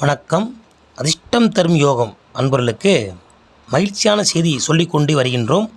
வணக்கம். அதிர்ஷ்டம் தரும் யோகம். அன்பர்களுக்கு மகிழ்ச்சியான செய்தி சொல்லிக்கொண்டு வருகின்றோம்.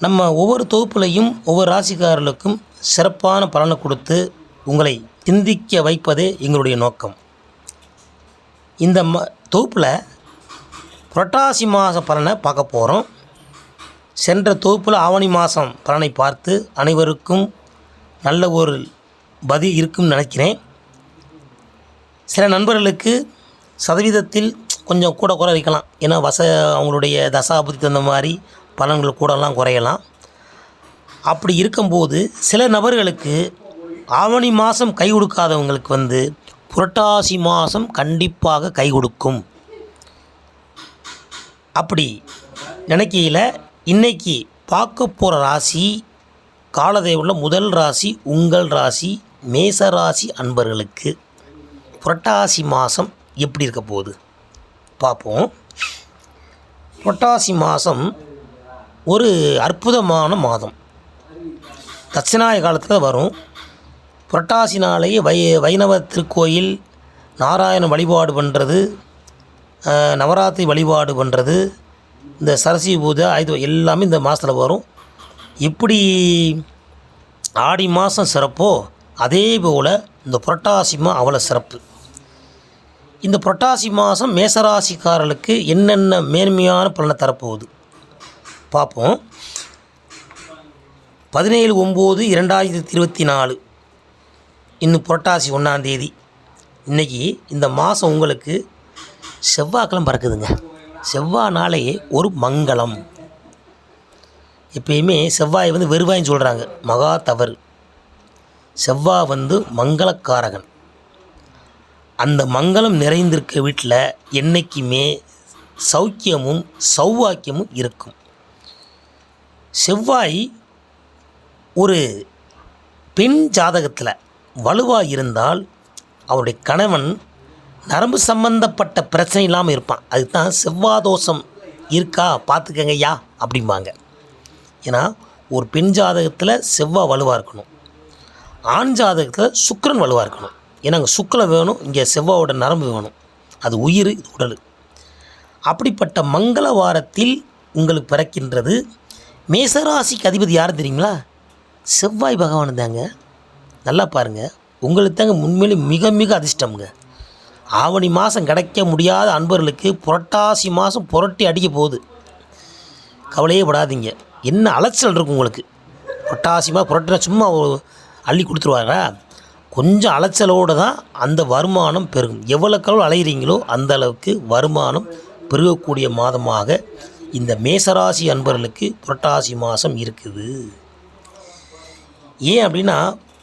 நம்ம ஒவ்வொரு தொகுப்புலையும் ஒவ்வொரு ராசிக்காரர்களுக்கும் சிறப்பான பலனை கொடுத்து உங்களை சிந்திக்க வைப்பதே எங்களுடைய நோக்கம். இந்த ம தொகுப்பில் புரட்டாசி மாத பலனை பார்க்க போகிறோம் சென்ற தொகுப்பில் ஆவணி மாதம் பலனை பார்த்து அனைவருக்கும் நல்ல ஒரு பதில் இருக்கும்னு நினைக்கிறேன். சில நண்பர்களுக்கு சதவீதத்தில் கொஞ்சம் கூட குறை வைக்கலாம். ஏன்னா வச அவங்களுடைய தசாபுத்தி தகுந்த மாதிரி பலன்கள் கூடலாம் குறையலாம். அப்படி இருக்கும்போது சில நபர்களுக்கு ஆவணி மாதம் கை கொடுக்காதவங்களுக்கு வந்து புரட்டாசி மாதம் கண்டிப்பாக கை கொடுக்கும். அப்படி நினைக்கையில் இன்னைக்கு பார்க்க போகிற ராசி காலதேவில் முதல் ராசி உங்கள் ராசி மேச ராசி அன்பர்களுக்கு. புரட்டாசி மாதம் எப்படி இருக்க போகுது? பார்ப்போம். புரட்டாசி மாதம் ஒரு அற்புதமான மாதம். தட்சிணாய காலத்தில் வரும். புரட்டாசி நாளையே வை வைணவ திருக்கோயில் நாராயண வழிபாடு பண்ணுறது நவராத்திரி வழிபாடு பண்ணுறது இந்த சரஸ்வதி பூஜை ஆயுத எல்லாமே இந்த மாதத்தில் வரும். இப்படி ஆடி மாதம் சிறப்போ அதே போல் இந்த புரட்டாசி மா அவ்வளோ சிறப்பு. இந்த புரட்டாசி மாதம் மேசராசிக்காரர்களுக்கு என்னென்ன மேன்மையான பலனை தரப்போகுது? பார்ப்போம். பதினேழு ஒம்பது இரண்டாயிரத்தி இருபத்தி நாலு. இன்னும் புரட்டாசி ஒன்றாந்தேதி இன்றைக்கி இந்த மாதம் உங்களுக்கு செவ்வாய்க்கிழமை பறக்குதுங்க. செவ்வாய் நாளே ஒரு மங்களம். எப்பயுமே செவ்வாய் வந்து வெறுவாயின்னு சொல்கிறாங்க மகா தவறு. செவ்வாய் வந்து மங்களக்காரகன். அந்த மங்களம் நிறைந்திருக்க வீட்டில் என்றைக்குமே சௌக்கியமும் சௌவாக்கியமும் இருக்கும். செவ்வாய் ஒரு பெண் ஜாதகத்தில் வலுவாக இருந்தால் அவருடைய கணவன் நரம்பு சம்பந்தப்பட்ட பிரச்சனை இல்லாமல் இருப்பான். அதுக்கு தான் செவ்வாதோஷம் இருக்கா? பார்த்துக்கங்க ஐயா அப்படிம்பாங்க. ஏன்னா ஒரு பெண் ஜாதகத்தில் செவ்வாய் வலுவாக இருக்கணும். ஆண் ஜாதகத்தில் சுக்கரன் வலுவாக இருக்கணும். ஏன்னா அங்கே சுக்கில் வேணும் இங்கே செவ்வாயோட நரம்பு வேணும். அது உயிர் இது உடல். அப்படிப்பட்ட மங்கள வாரத்தில் உங்களுக்கு பிறக்கின்றது மேசராசிக்கு அதிபதி யார் தெரியுங்களா? செவ்வாய் பகவான் தாங்க. நல்லா பாருங்கள் உங்களுக்கு தாங்க உண்மையிலே மிக மிக அதிர்ஷ்டம்ங்க. ஆவணி மாதம் கிடைக்க முடியாத அன்பர்களுக்கு புரட்டாசி மாதம் புரட்டி அடிக்க போகுது. கவலையே படாதீங்க. என்ன அலைச்சல் இருக்கும் உங்களுக்கு? புரட்டாசி மாதம் புரட்டினா சும்மா அள்ளி கொடுத்துருவாங்க கொஞ்சம் அலைச்சலோடு தான் அந்த வருமானம் பெருகும். எவ்வளோக்களவு அலைகிறீங்களோ அந்த அளவுக்கு வருமானம் பெருகக்கூடிய மாதமாக இந்த மேசராசி அன்பர்களுக்கு புரட்டாசி மாதம் இருக்குது. ஏன் அப்படின்னா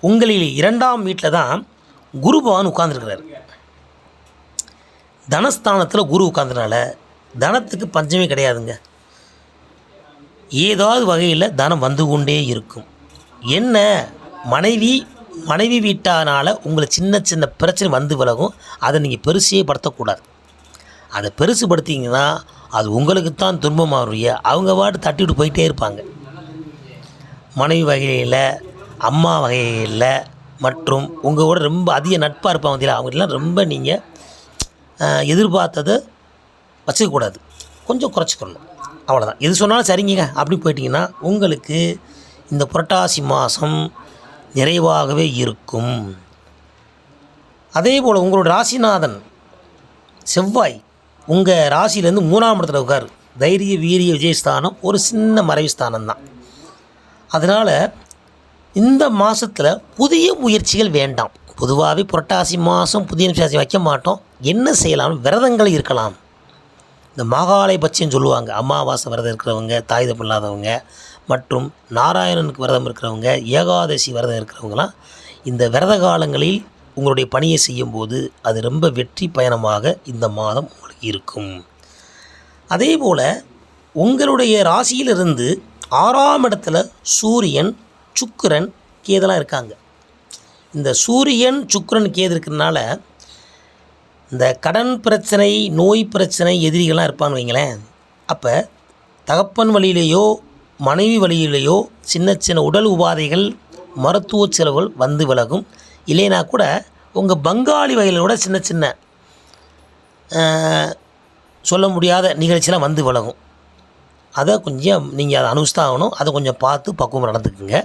உங்களில் இரண்டாம் வீட்டில் தான் குரு பகவான் உட்கார்ந்துருக்கிறார். தனஸ்தானத்தில் குரு உட்கார்ந்தனால தனத்துக்கு பஞ்சமே கிடையாதுங்க. ஏதாவது வகையில் தனம் வந்து கொண்டே இருக்கும். என்ன? மனைவி மனைவி வீட்டானால் உங்களுக்கு சின்ன சின்ன பிரச்சனை வந்து விலகும். அதை நீங்கள் பெருசே படுத்தக்கூடாது. அதை பெருசு படுத்திங்கன்னா அது உங்களுக்கு தான் துன்பமாக அவங்க பாட்டு தட்டிவிட்டு போயிட்டே இருப்பாங்க. மனைவி வகையில் அம்மா வகையில் மற்றும் உங்கள் கூட ரொம்ப அதிக நட்பாக இருப்பாங்க தெரியல அவங்கெல்லாம் ரொம்ப நீங்கள் எதிர்பார்த்ததை வச்சுக்கக்கூடாது. கொஞ்சம் குறைச்சிக்கணும். அவ்வளோதான் எது சொன்னாலும் சரிங்க. அப்படி போயிட்டிங்கன்னா உங்களுக்கு இந்த புரட்டாசி மாதம் நிறைவாகவே இருக்கும். அதே போல் உங்களோட ராசிநாதன் செவ்வாய் உங்கள் ராசியிலேருந்து மூணாம் இடத்துல உட்கார். தைரிய வீரிய விஜயஸ்தானம் ஒரு சின்ன மறைவு ஸ்தானம் தான். அதனால் இந்த மாதத்தில் புதிய முயற்சிகள் வேண்டாம். பொதுவாகவே புரட்டாசி மாதம் புதிய நிமிஷாசி வைக்க மாட்டோம். என்ன செய்யலாம் விரதங்கள் இருக்கலாம். இந்த மாகாளய பட்சியம் சொல்லுவாங்க. அமாவாசை விரதம் இருக்கிறவங்க தாயுதம் இல்லாதவங்க மற்றும் நாராயணனுக்கு விரதம் இருக்கிறவங்க ஏகாதசி விரதம் இருக்கிறவங்களாம் இந்த விரத காலங்களில் உங்களுடைய பணியை செய்யும்போது அது ரொம்ப வெற்றி பயணமாக இந்த மாதம் உங்களுக்கு இருக்கும். அதே போல் உங்களுடைய ராசியிலிருந்து ஆறாம் இடத்துல சூரியன் சுக்கிரன் கேதெல்லாம் இருக்காங்க. இந்த சூரியன் சுக்கிரன் கேது இருக்கிறதுனால இந்த கடன் பிரச்சனை நோய் பிரச்சனை எதிரிகள்லாம் இருப்பான்னு வைங்களேன். அப்போ தகப்பன் வழியிலேயோ மனைவி வழியிலேயோ சின்ன சின்ன உடல் உபாதைகள் மருத்துவ செலவுகள் வந்து விலகும். இல்லைனா கூட உங்கள் பங்காளி வகையில் சின்ன சின்ன சொல்ல முடியாத நிகழ்ச்சியெலாம் வந்து விலகும். அதை கொஞ்சம் நீங்கள் அதை அனுபவிச்சு ஆகணும். அதை கொஞ்சம் பார்த்து பக்குவம் நடந்துக்குங்க.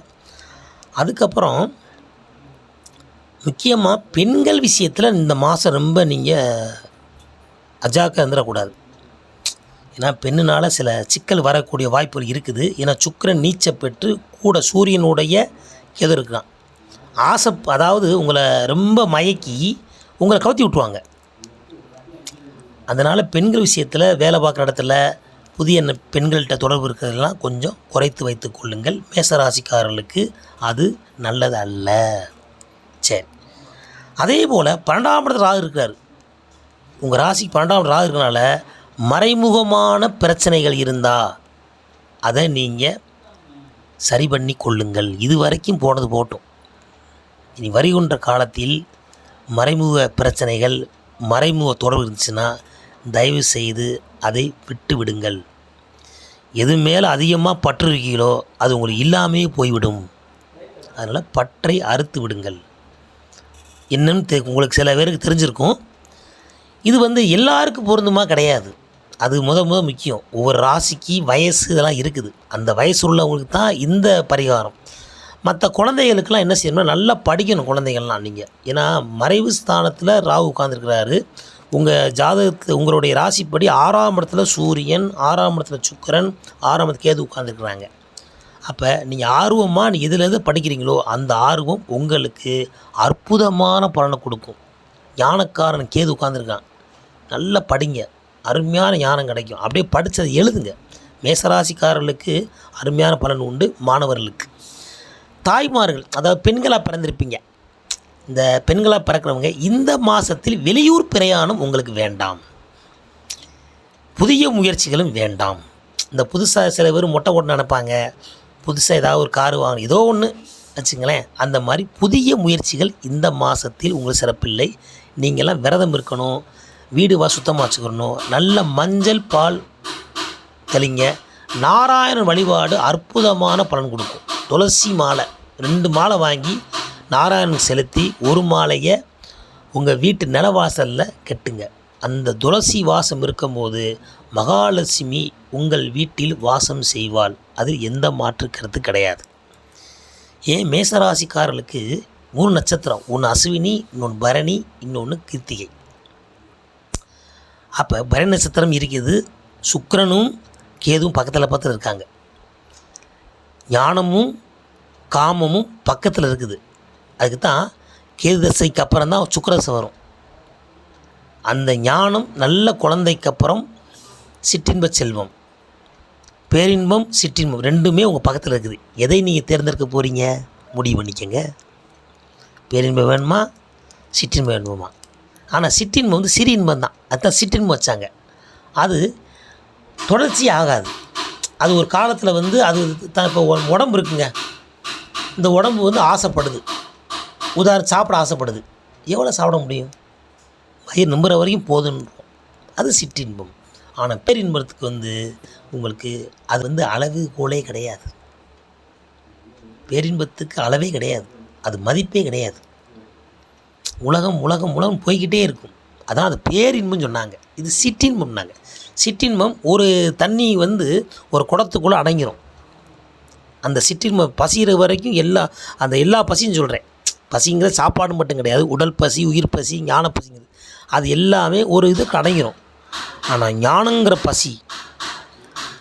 அதுக்கப்புறம் முக்கியமாக பெண்கள் விஷயத்தில் இந்த மாதம் ரொம்ப நீங்கள் அஜாக்க இருந்துடக்கூடாது. ஏன்னா பெண்ணுனால் சில சிக்கல் வரக்கூடிய வாய்ப்புகள் இருக்குது. ஏன்னா சுக்கிரன் நீச்ச பெற்று கூட சூரியனுடைய எது ஆசை அதாவது உங்களை ரொம்ப மயக்கி உங்களை கவுத்தி விட்டுருவாங்க. அதனால் பெண்கள் விஷயத்தில் வேலை பார்க்குற இடத்துல புதிய பெண்கள்கிட்ட தொடர்பு இருக்கிறதெல்லாம் கொஞ்சம் குறைத்து வைத்து கொள்ளுங்கள். மேசராசிக்காரர்களுக்கு அது நல்லது அல்ல சரி. அதே போல் பன்னெண்டாம் இடத்துல ராகு இருக்கார் உங்கள் ராசிக்கு பன்னெண்டாம் ராகு இருக்கனால மறைமுகமான பிரச்சனைகள் இருந்தால் அதை நீங்கள் சரி பண்ணி கொள்ளுங்கள். இது வரைக்கும் போனது போட்டும். இனி வருகின்ற காலத்தில் மறைமுக பிரச்சனைகள் மறைமுக தொடர்பு இருந்துச்சுன்னா தயவு செய்து அதை விட்டு விடுங்கள். எது மேலே அதிகமாக பற்று இருக்கீங்களோ அது உங்களுக்கு இல்லாமே போய்விடும். அதனால் பற்றை அறுத்து விடுங்கள். என்னன்னு தெ உங்களுக்கு சில பேருக்கு தெரிஞ்சிருக்கும். இது வந்து எல்லாருக்கும் பொருந்துமா கிடையாது. அது முத முத முக்கியம். ஒவ்வொரு ராசிக்கு வயசு இதெல்லாம் இருக்குது. அந்த வயசு உள்ளவங்களுக்கு தான் இந்த பரிகாரம். மற்ற குழந்தைகளுக்கெல்லாம் என்ன செய்யணும்னா நல்லா படிக்கணும் குழந்தைகள்லாம் நீங்கள் ஏன்னா மறைவு ஸ்தானத்தில் ராகு உட்காந்துருக்கிறாரு உங்கள் ஜாதகத்தில் உங்களுடைய ராசிப்படி ஆறாம் இடத்துல சூரியன் ஆறாம் இடத்துல சுக்கிரன் ஆறாம் இடத்துல கேது உட்காந்துருக்குறாங்க அப்போ நீங்கள் ஆர்வமாக நீங்கள் எதுலேருந்து படிக்கிறீங்களோ அந்த ஆர்வம் உங்களுக்கு அற்புதமான பலனை கொடுக்கும். ஞானக்காரன் கேது உட்காந்துருக்கான் நல்லா படிங்க. அருமையான ஞானம் கிடைக்கும். அப்படியே படித்ததை எழுதுங்க. மேசராசிக்காரர்களுக்கு அருமையான பலன் உண்டு மாணவர்களுக்கு. தாய்மார்கள் அதாவது பெண்களாக பிறந்திருப்பீங்க. இந்த பெண்களாக பிறக்கிறவங்க இந்த மாதத்தில் வெளியூர் பிரயாணம் உங்களுக்கு வேண்டாம். புதிய முயற்சிகளும் வேண்டாம். இந்த புதுசாக சில பேர் மொட்டை ஓட்டு நினைப்பாங்க. புதுசாக ஏதாவது ஒரு கார் வாங்கணும். ஏதோ ஒன்று வச்சுங்களேன். அந்த மாதிரி புதிய முயற்சிகள் இந்த மாதத்தில் உங்களுக்கு சிறப்பில்லை. நீங்கள்லாம் விரதம் இருக்கணும். வீடு வா சுத்தமாக வச்சுக்கணும். நல்ல மஞ்சள் பால் தெளிங்க. நாராயணன் வழிபாடு அற்புதமான பலன் கொடுக்கும். துளசி மாலை ரெண்டு மாலை வாங்கி நாராயணன் செலுத்தி ஒரு மாலையை உங்கள் வீட்டு நிலவாசலில் கெட்டுங்க. அந்த துளசி வாசம் இருக்கும்போது மகாலட்சுமி உங்கள் வீட்டில் வாசம் செய்வாள். அதில் எந்த மாற்று கருத்து கிடையாது. ஏன்? மேசராசிக்காரர்களுக்கு மூணு நட்சத்திரம். ஒன்று அஸ்வினி இன்னொன்று பரணி இன்னொன்று கிருத்திகை. அப்போ பரணி நட்சத்திரம் இருக்குது. சுக்கரனும் கேதுவும் பக்கத்தில் பக்கத்தில் இருக்காங்க. ஞானமும் காமமும் பக்கத்தில் இருக்குது. அதுக்கு தான் கேது தசைக்கு அப்புறம் தான் சுக்கரசு வரும். அந்த ஞானம் நல்ல குழந்தைக்கு அப்புறம் சிற்றின்ப செல்வம். பேரின்பம் சிற்றின்பம் ரெண்டுமே உங்கள் பக்கத்தில் இருக்குது. எதை நீங்கள் தேர்ந்தெடுக்க போகிறீங்க முடிவு பண்ணிக்கங்க. பேரின்பம் வேணுமா? சிற்றின்பம் வேணுமா ஆனால் சிற்றின்பம் வந்து சிறு இன்பம் தான் அதுதான் சிற்றின்பம் வச்சாங்க. அது தொடர்ச்சி ஆகாது. அது ஒரு காலத்தில் வந்து அது தான் இப்போ உடம்பு இருக்குங்க. இந்த உடம்பு வந்து ஆசைப்படுது. உதாரணம் சாப்பிட ஆசைப்படுது. எவ்வளோ சாப்பிட முடியும்? வயிறு நம்புற வரைக்கும் போதுன்றோம் அது சிற்றின்பம். ஆனால் பேரின்பத்துக்கு வந்து உங்களுக்கு அது வந்து அளவு கோலே கிடையாது. பேரின்பத்துக்கு அளவே கிடையாது. அது மதிப்பே கிடையாது. உலகம் உலகம் உலகம் போய்கிட்டே இருக்கும். அதான் அது பேரின்பம் சொன்னாங்க. இது சிற்றின்பம்னாங்க சிற்றின்பம் ஒரு தண்ணி வந்து ஒரு குடத்துக்குள்ளே அடங்கிரும். அந்த சிற்றின்பம் பசிகிற வரைக்கும் எல்லா அந்த எல்லா பசியும் சொல்கிறேன் பசிங்கிறது சாப்பாடு மட்டும் கிடையாது. உடல் பசி உயிர் பசி ஞான பசிங்கிறது. அது எல்லாமே ஒரு இதுக்கு அடங்கிரும். ஆனால் ஞானங்கிற பசி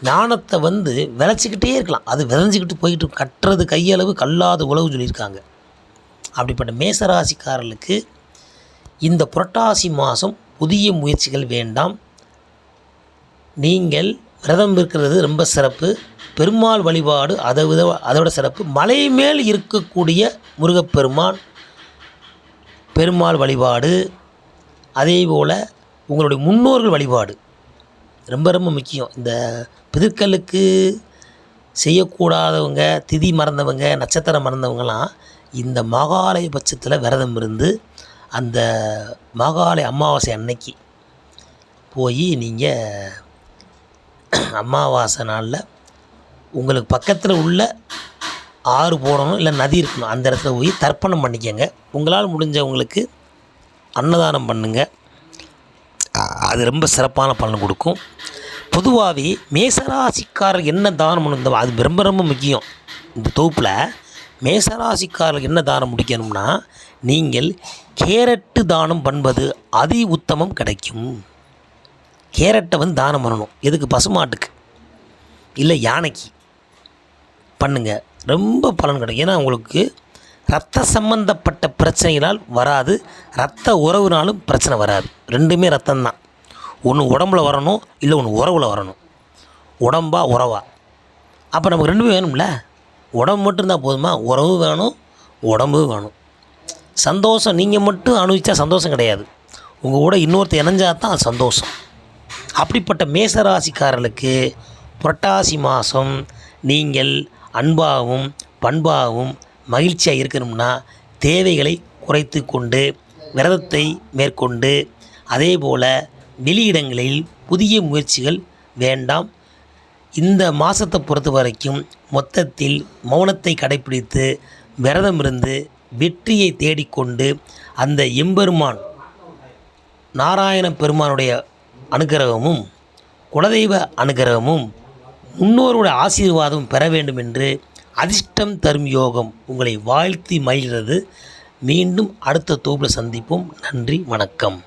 ஞானத்தை வந்து விளைச்சிக்கிட்டே இருக்கலாம். அது விளைஞ்சிக்கிட்டு போயிட்டு கட்டுறது கையளவு கல்லாத உழவு சொல்லியிருக்காங்க. அப்படிப்பட்ட மேசராசிக்காரர்களுக்கு இந்த புரட்டாசி மாதம் புதிய முயற்சிகள் வேண்டாம். நீங்கள் விரதம் இருக்கிறது ரொம்ப சிறப்பு. பெருமாள் வழிபாடு அதை வித அதோட சிறப்பு. மலை மேல் இருக்கக்கூடிய முருகப்பெருமான் பெருமாள் வழிபாடு. அதே போல் உங்களுடைய முன்னோர்கள் வழிபாடு ரொம்ப ரொம்ப முக்கியம். இந்த பிதுக்களுக்கு செய்யக்கூடாதவங்க திதி மறந்தவங்க நட்சத்திரம் மறந்தவங்களாம் இந்த மகாலய பட்சத்தில் விரதம் இருந்து அந்த மகாலய அமாவாசை அன்னைக்கு போய் நீங்கள் அமாவாசை நாளில் உங்களுக்கு பக்கத்தில் உள்ள ஆறு போடணும் இல்லை நதி இருக்கணும் அந்த இடத்துல போய் தர்ப்பணம் பண்ணிக்கங்க. உங்களால் முடிஞ்சவங்களுக்கு அன்னதானம் பண்ணுங்கள் அது ரொம்ப சிறப்பான பலன் கொடுக்கும். பொதுவாகவே மேசராசிக்காரர் என்ன தானம் பண்ணுந்தோ அது ரொம்ப ரொம்ப முக்கியம். இந்த தொகுப்பில் மேசராசிக்காரர்கள் என்ன தானம் முடிக்கணும்னா நீங்கள் கேரட்டு தானம் பண்ணுவது அதி உத்தமம் கிடைக்கும். கேரட்டை வந்து தானம் பண்ணணும். எதுக்கு? பசுமாட்டுக்கு. இல்லை யானைக்கு. பண்ணுங்கள் ரொம்ப பலன் கிடைக்கும். ஏன்னா உங்களுக்கு ரத்த சம்பந்தப்பட்ட பிரச்சனைகளால் வராது. ரத்த உறவுனாலும் பிரச்சனை வராது. ரெண்டுமே ரத்தம்தான். ஒன்று உடம்புல வரணும் இல்லை ஒன்று உறவில் வரணும். உடம்பா உறவா. அப்போ நமக்கு ரெண்டுமே வேணும்ல? உடம்பு மட்டும் இருந்தால் போதுமா? உறவு வேணும் உடம்பு வேணும். சந்தோஷம் நீங்கள் மட்டும் அனுபவித்தா சந்தோஷம் கிடையாது. உங்கள் கூட இன்னொருத்தர் இணைஞ்சா தான் சந்தோஷம். அப்படிப்பட்ட மேசராசிக்காரர்களுக்கு புரட்டாசி மாதம் நீங்கள் அன்பாகவும் பண்பாகவும் மகிழ்ச்சியாக இருக்கணும்னா தேவைகளை குறைத்து கொண்டு விரதத்தை மேற்கொண்டு அதே போல் வெளியிடங்களில் புதிய முயற்சிகள் வேண்டாம். இந்த மாதத்தை பொறுத்த வரைக்கும் மொத்தத்தில் மௌனத்தை கடைப்பிடித்து விரதம் இருந்து வெற்றியை தேடிக்கொண்டு அந்த எம்பெருமான் நாராயண பெருமானுடைய அனுகிரகமும் குலதெய்வ அனுகிரகமும் முன்னோருடைய ஆசீர்வாதம் பெற வேண்டும் என்று அதிர்ஷ்டம் தரும் யோகம் உங்களை வாழ்த்தி மகிழ்கிறது. மீண்டும் அடுத்த தொகுப்பில் சந்திப்போம். நன்றி வணக்கம்.